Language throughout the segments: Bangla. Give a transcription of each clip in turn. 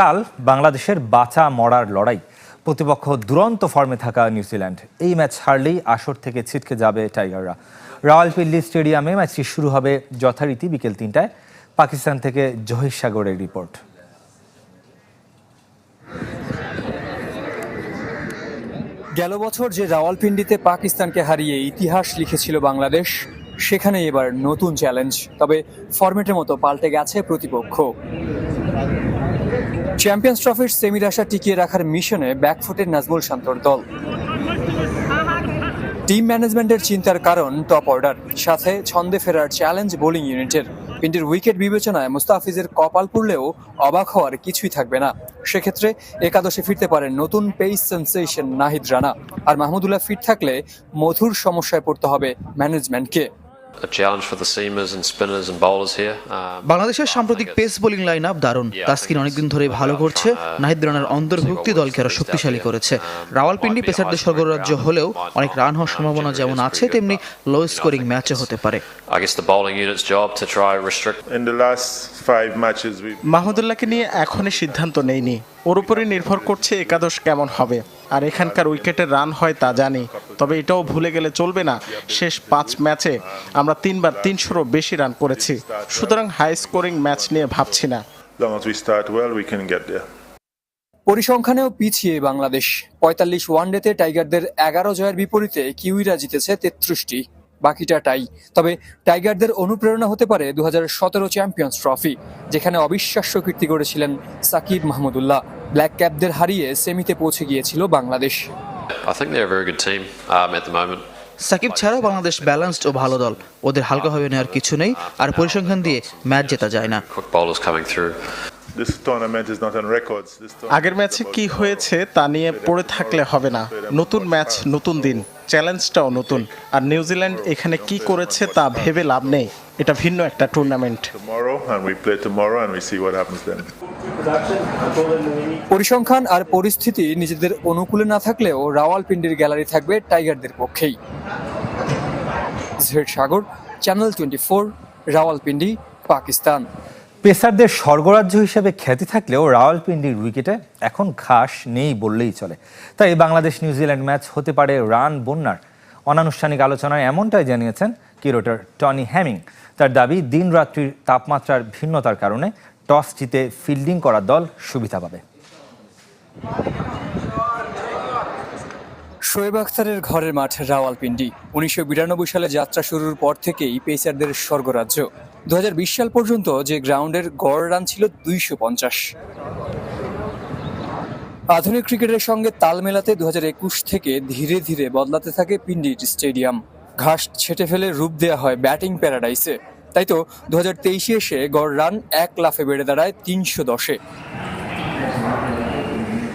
কাল বাংলাদেশের বাঁচা মরার লড়াই। প্রতিপক্ষ দুরন্ত ফর্মে থাকা নিউজিল্যান্ড। এই ম্যাচ হারলেই আসর থেকে ছিটকে যাবে টাইগাররা। রাওয়ালপিন্ডি স্টেডিয়ামে ম্যাচটি শুরু হবে যথারীতি বিকেল তিনটায়। পাকিস্তান থেকে জহির সাগরের রিপোর্ট। গেল বছর যে রাওয়ালপিন্ডিতে পাকিস্তানকে হারিয়ে ইতিহাস লিখেছিল বাংলাদেশ, সেখানে এবার নতুন চ্যালেঞ্জ। তবে ফরম্যাটের মতো পাল্টে গেছে প্রতিপক্ষ। চ্যাম্পিয়ন্স ট্রফির সেমির আশা টিকিয়ে রাখার মিশনে ব্যাকফুটের নাজমুল শান্তর দল। টিম ম্যানেজমেন্টের চিন্তার কারণ টপ অর্ডার সাথে ছন্দে ফেরার চ্যালেঞ্জ বোলিং ইউনিটের পিন্ডির উইকেট বিবেচনায় মুস্তাফিজের কপাল পুড়লেও অবাক হওয়ার কিছুই থাকবে না। সেক্ষেত্রে একাদশে ফিরতে পারেন নতুন পেইস সেন্সেশন নাহিদ রানা। আর মাহমুদুল্লাহ ফিট থাকলে মধুর সমস্যায় পড়তে হবে ম্যানেজমেন্টকে a challenge for the seamers and spinners and bowlers here. Um, বাংলাদেশের সাম্প্রতিক পেস বোলিং লাইন আপ দারুণ। তাস্কিন অনেকদিন ধরে ভালো করছে। নাহিদ রানার অন্তর্ভুক্তি দলকে আরও শক্তিশালী করেছে। রাওয়ালপিন্ডি পেসারদের স্বর্গরাজ্য হলেও অনেক রান হওয়ার সম্ভাবনা যেমন আছে তেমনি লো স্কোরিং ম্যাচে হতে পারে। I guess the bowling unit's job to try restrict In the last five matches, we've মাহমুদুল্লাহকে নিয়ে এখনই সিদ্ধান্ত নেইনি। ওর উপরে নির্ভর করছে একাদশ কেমন হবে। আর এখানকার উইকেটের রান হয় তা জানি। তবে এটাও ভুলে গেলে চলবে না। শেষ পাঁচ ম্যাচে আমরা তিনবার তিনশোরও বেশি রান করেছি। সুতরাং হাই স্কোরিং ম্যাচ নিয়ে ভাবছি না. পরিসংখ্যানেও পিছিয়ে বাংলাদেশ। পঁয়তাল্লিশ ওয়ানডেতে টাইগারদের এগারো জয়ের বিপরীতে কিউইরা জিতেছে তেত্রিশটি। বাকিটা টাই। তবে টাইগারদের অনুপ্রেরণা হতে পারে দু সতেরো চ্যাম্পিয়ন্স ট্রফি যেখানে অবিশ্বাস্য কীর্তি করেছিলেন সাকিব মাহমুদুল্লাহ ব্ল্যাক ক্যাপদের হারিয়ে সেমিতে পৌঁছে গিয়েছিল Bangladesh. I think they're a very good team um, at the moment. Shakib ছাড়াও বাংলাদেশ ব্যালেন্সড ও ভালো দল। ওদের হালকাভাবে নেওয়ার কিছু নেই আর পরিসংখ্যান দিয়ে ম্যাচ জেতা যায় না। আগের ম্যাচে কি হয়েছে তা নিয়ে পড়ে থাকলে হবে না। নতুন ম্যাচ নতুন দিন। চ্যালেঞ্জটাও নতুন। আর নিউজিল্যান্ড এখানে কি করেছে তা ভেবে লাভ নেই। এটা ভিন্ন একটা টুর্নামেন্ট. পরিসংখ্যান আর পরিস্থিতি নিজেদের অনুকূলে না থাকলেও রাওয়ালপিন্ডির গ্যালারি থাকবে টাইগারদের পক্ষেই। Z Sagar channel twenty four Rawalpindi Pakistan. পেসারদের স্বর্গরাজ্য হিসেবে খ্যাতি থাকলেও রাওয়ালপিন্ডির উইকেটে এখন ঘাস নেই বললেই চলে। তাই বাংলাদেশ নিউজিল্যান্ড ম্যাচ হতে পারে রান বন্যার। অনানুষ্ঠানিক আলোচনায় এমনটাই জানিয়েছেন কিরোটার টনি হ্যামিং। তার দাবি, দিন রাত্রির তাপমাত্রার ভিন্নতার কারণে টস জিতে ফিল্ডিং করা দল সুবিধা পাবে। শোয়েব আখতারের ঘরের মাঠ রাওয়ালপিন্ডি। উনিশশো বিরানব্বই সালে যাত্রা শুরুর পর থেকেই পেসারদের স্বর্গরাজ্য। দু হাজার বিশ সাল পর্যন্ত যে গ্রাউন্ডের গড় রান ছিল দুইশো পঞ্চাশ। আধুনিক ক্রিকেটের সঙ্গে তাল মেলাতে দু হাজার একুশ থেকে ধীরে ধীরে বদলাতে থাকে পিন্ডির স্টেডিয়াম। ঘাস ছেটে ফেলে রূপ দেওয়া হয় ব্যাটিং প্যারাডাইসে। তাই তো দু হাজার তেইশে এসে গড় রান এক লাফে বেড়ে দাঁড়ায় তিনশো দশে।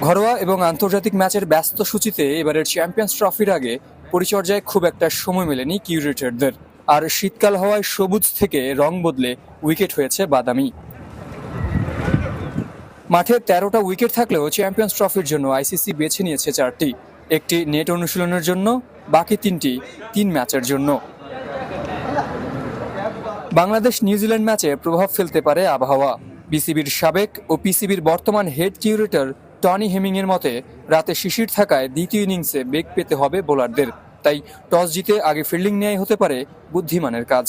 ঘরোয়া এবং আন্তর্জাতিক ম্যাচের ব্যস্ত সূচিতে এবারের চ্যাম্পিয়ন্স ট্রফির আগে পরিচর্যায় খুব একটা সময় মেলেনি কিউরেটরদের। আর শীতকাল হওয়ায় সবুজ থেকে রং বদলে উইকেট হয়েছে বাদামি। মাঠে তেরোটা উইকেট থাকলেও চ্যাম্পিয়ন্স ট্রফির জন্য আইসিসি বেছে নিয়েছে চারটি। একটি নেট অনুশীলনের জন্য, বাকি তিনটি তিন ম্যাচের জন্য। বাংলাদেশ নিউজিল্যান্ড ম্যাচে প্রভাব ফেলতে পারে আবহাওয়া। বিসিবির সাবেক ও পিসিবির বর্তমান হেড কিউরেটর টনি হেমিংয়ের মতে, রাতে শিশির থাকায় দ্বিতীয় ইনিংসে বেগ পেতে হবে বোলারদের। তাই টস জিতে আগে ফিল্ডিং নেয়াই হতে পারে বুদ্ধিমানের কাজ।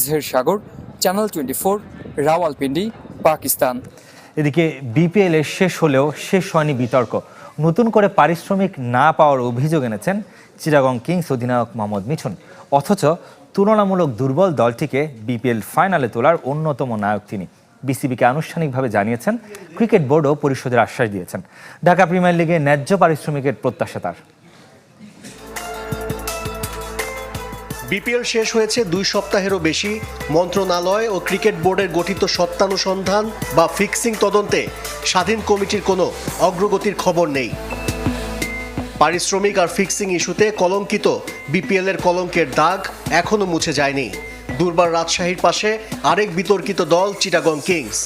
জেহের Sagar channel twenty four Rawalpindi, Pakistan. এদিকে বিপিএল এর শেষ হলেও শেষ হয়নি বিতর্ক। নতুন করে পারিশ্রমিক না পাওয়ার অভিযোগ এনেছেন চিরাগং কিংস অধিনায়ক মোহাম্মদ মিঠুন। অথচ তুলনামূলক দুর্বল দলটিকে বিপিএল ফাইনালে তোলার অন্যতম নায়ক তিনি। বিসিবিকে আনুষ্ঠানিকভাবে জানিয়েছেন, ক্রিকেট বোর্ডও পরিষদের আশ্বাস দিয়েছেন। ঢাকা প্রিমিয়ার লিগে ন্যায্য পারিশ্রমিকের প্রত্যাশা তার। বিপিএল শেষ হয়েছে দুই সপ্তাহেরও বেশি। মন্ত্রণালয় ও ক্রিকেট বোর্ডের গঠিত সত্তানুসন্ধান বা ফিক্সিং তদন্তে স্বাধীন কমিটির কোনো অগ্রগতির খবর নেই। পারিশ্রমিক আর ফিক্সিং ইস্যুতে কলঙ্কিত বিপিএলের কলঙ্কের দাগ এখনও মুছে যায়নি। দুর্বার রাজশাহীর পাশে আরেক বিতর্কিত দল, চিটাগং কিংস।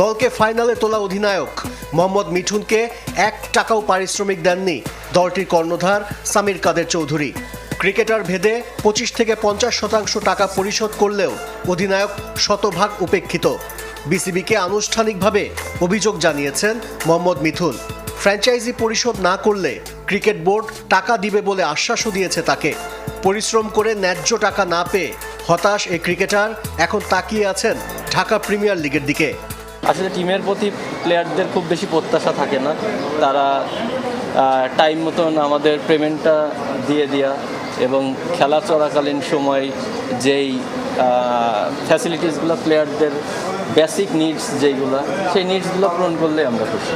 দলকে ফাইনালে তোলা অধিনায়ক মোহাম্মদ মিঠুনকে এক টাকাও পারিশ্রমিক দেননি দলটির কর্ণধার সামির কাদের চৌধুরী। ক্রিকেটার ভেদে পঁচিশ থেকে পঞ্চাশ শতাংশ টাকা পরিশোধ করলেও অধিনায়ক শতভাগ উপেক্ষিত। বিসিবিকে আনুষ্ঠানিকভাবে অভিযোগ জানিয়েছেন মোহাম্মদ মিথুন ফ্র্যাঞ্চাইজি পরিশোধ না করলে ক্রিকেট বোর্ড টাকা দিবে বলে আশ্বাসও দিয়েছে তাকে। পরিশ্রম করে ন্যায্য টাকা না পেয়ে হতাশ এই ক্রিকেটার এখন তাকিয়ে আছেন ঢাকা প্রিমিয়ার লিগের দিকে। আসলে টিমের প্রতি প্লেয়ারদের খুব বেশি প্রত্যাশা থাকে না। তারা টাইম মতন আমাদের পেমেন্টটা দিয়ে দেওয়া এবং খেলা চলাকালীন সময় যেই ফ্যাসিলিটিসগুলো প্লেয়ারদের বেসিক নিডস যেইগুলো সেই নিডসগুলো পূরণ করলে আমরা খুশি।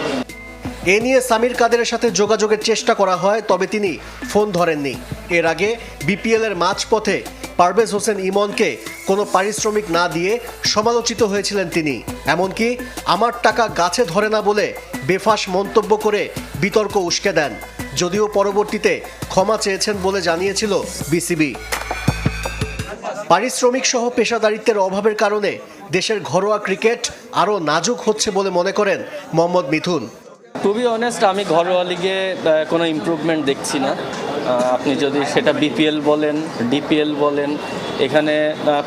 এ নিয়ে সামির কাদেরের সাথে যোগাযোগের চেষ্টা করা হয় তবে তিনি ফোন ধরেননি। এর আগে বিপিএল এর মাঝপথে পারভেজ হোসেন ইমনকে কোনো পারিশ্রমিক না দিয়ে সমালোচিত হয়েছিলেন তিনি। এমনকি আমার টাকা গাছে ধরে না বলে বেফাস মন্তব্য করে বিতর্ক উস্কে দেন, যদিও পরবর্তীতে ক্ষমা চেয়েছেন বলে জানিয়েছিল বিসিবি। পারিশ্রমিক সহ পেশাদারিত্বের অভাবের কারণে দেশের ঘরোয়া ক্রিকেট আরও নাজুক হচ্ছে বলে মনে করেন Mohammad Mithun. To be honest আমি ঘরোয়া লিগে কোনো ইমপ্রুভমেন্ট দেখছি না। আপনি যদি সেটা বিপিএল বলেন ডিপিএল বলেন এখানে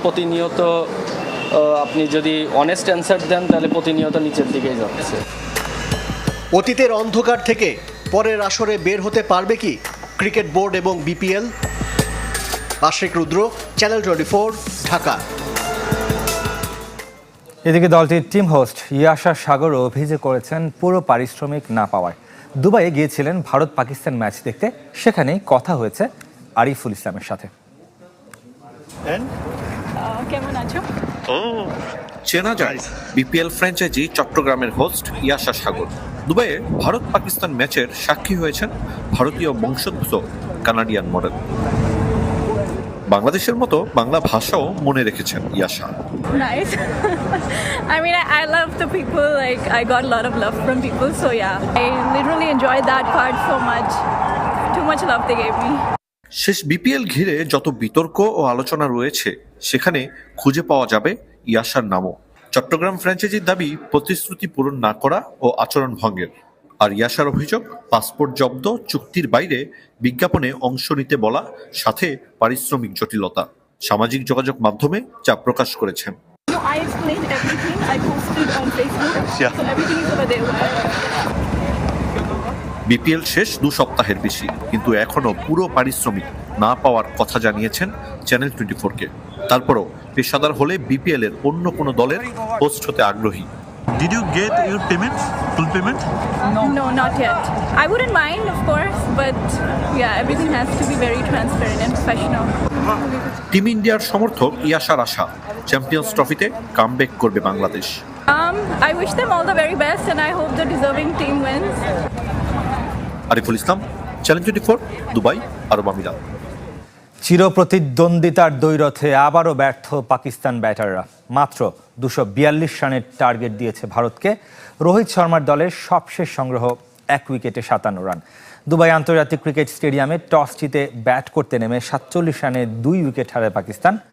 প্রতিনিয়ত আপনি যদি অনেস্ট অ্যান্সার দেন তাহলে প্রতিনিয়ত নিচের দিকেই যাচ্ছে। অতীতের অন্ধকার থেকে পরের আসরে বের হতে পারবে কি ক্রিকেট বোর্ড এবং BPL? Ashik Rudra channel twenty Dhaka. এদিকে দলটির টিম হোস্ট ইয়াশা সাগর অভিযোগ করেছেন পুরো পারিশ্রমিক না পাওয়ায়। দুবাইয়ে গিয়েছিলেন ভারত পাকিস্তান ম্যাচ দেখতে। সেখানে কথা হয়েছে আরিফুল ইসলামের সাথে। কেমন আছো? চেনা যায় বিপিএল ফ্র্যাঞ্চাইজি চট্টগ্রামের হোস্ট ইয়াশা সাগর। দুবাইয়ে ভারত পাকিস্তান ম্যাচের সাক্ষী হয়েছেন ভারতীয় বংশোদ্ভূত কানাডিয়ান মডেল বাংলাদেশের মতো বাংলা ভাষাও মনে রেখেছেন Yasha Nice. I mean, I, I love the people. Like, I got a lot of love from people. So yeah, I literally enjoyed that part so much. Too much love they gave me. শেষ বিপিএল ঘিরে যত বিতর্ক ও আলোচনা রয়েছে সেখানে খুঁজে পাওয়া যাবে ইয়াশার নামও চট্টগ্রাম ফ্র্যাঞ্চাইজির দাবি প্রতিশ্রুতি পূরণ না করা ও আচরণ ভঙ্গের আর ইয়াশার অভিযোগ পাসপোর্ট জব্দ চুক্তির বাইরে বিজ্ঞাপনে অংশ নিতে বলা সাথে পারিশ্রমিক জটিলতা। সামাজিক যোগাযোগ মাধ্যমে যা প্রকাশ করেছেন there. বিপিএল শেষ দু সপ্তাহের বেশি কিন্তু এখনও পুরো পারিশ্রমিক না পাওয়ার কথা জানিয়েছেন চ্যানেল টোয়েন্টি ফোরকে তারপরও পেশাদার হলে বিপিএল এর অন্য কোনো দলের হোস্ট হতে আগ্রহী। Did you get your payment? Full payment? No, No, not yet. I wouldn't mind, of course, but yeah, everything has to be very transparent and professional. Team ইন্ডিয়ার সমর্থক ইয়াশার আশা চ্যাম্পিয়ন্স ট্রফিতে কামব্যাক করবে Bangladesh Um, I wish them all the very best, and I hope the deserving team wins. Ariful Islam channel twenty four Dubai আরব আমিরাত চিরপ্রতিদ্বন্দ্বিতার দৈরথে আবারও ব্যর্থ পাকিস্তান ব্যাটাররা। মাত্র দুশো বিয়াল্লিশ রানের টার্গেট দিয়েছে ভারতকে। রোহিত শর্মার দলের সবশেষ সংগ্রহ এক উইকেটে সাতান্ন রান। দুবাই আন্তর্জাতিক ক্রিকেট স্টেডিয়ামে টস জিতে ব্যাট করতে নেমে সাতচল্লিশ রানে দুই উইকেট হারায় পাকিস্তান।